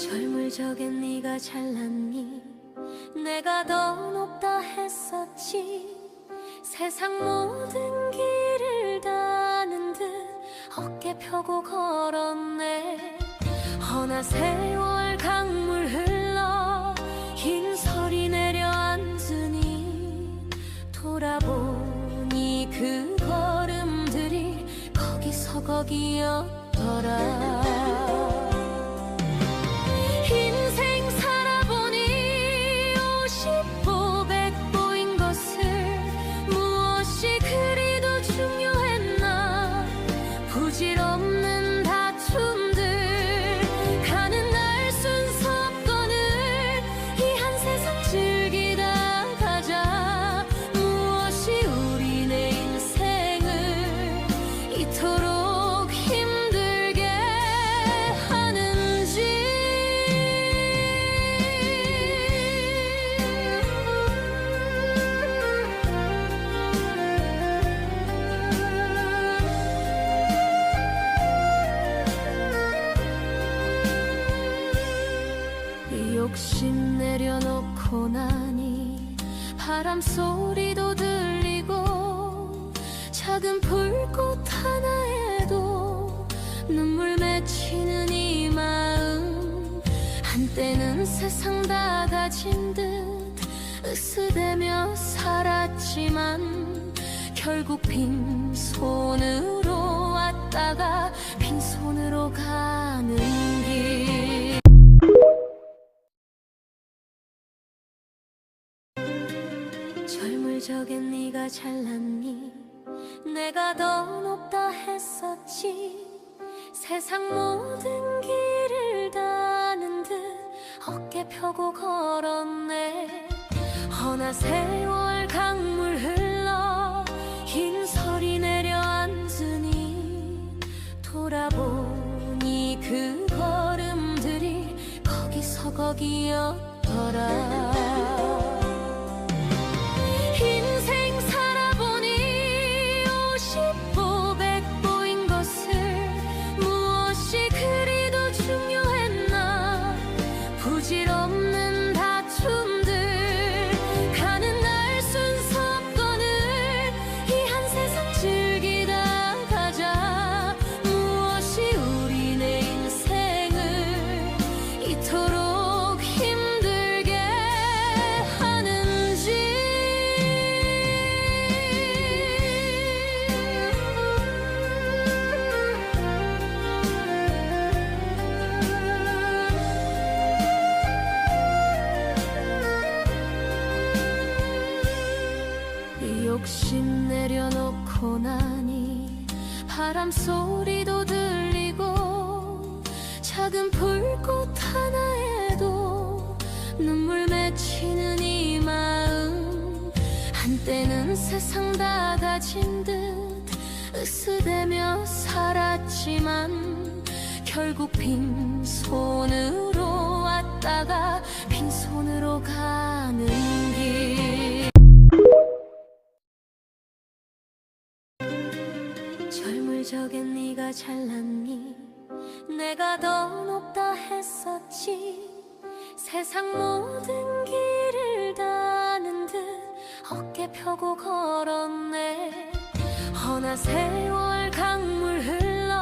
젊을 적엔 네가 잘났니? 내가 더 높다 했었지. 세상 모든 길을 다는 듯 어깨 펴고 걸었네. 허나 세월 강물 흘러 흰 설이 내려앉으니 돌아보니 그 걸음들이 거기서 거기였더라 욕심 내려놓고 나니 바람 소리도 들리고 작은 불꽃 하나에도 눈물 맺히는 이 마음. 한때는 세상 다 가진 듯 으스대며 살았지만 결국 빈손으로 왔다가 빈손으로 가 젊을 적엔 네가 잘났니? 내가 더 높다 했었지. 세상 모든 길을 다는 듯 어깨 펴고 걸었네. 허나 세월 강물 흘러 흰설이 내려앉으니 돌아보니 그 걸음들이 거기서 거기였더라 욕심 내려놓고 나니 바람 소리도 들리고 작은 불꽃 하나에도 눈물 맺히는 이 마음. 한때는 세상 다 가진 듯 으스대며 살았지만 결국 빈손으로 왔다가 빈손으로 가는 길 적엔 네가 잘났니? 내가 더 높다 했었지. 세상 모든 길을 다는 듯 어깨 펴고 걸었네. 허나 세월 강물 흘러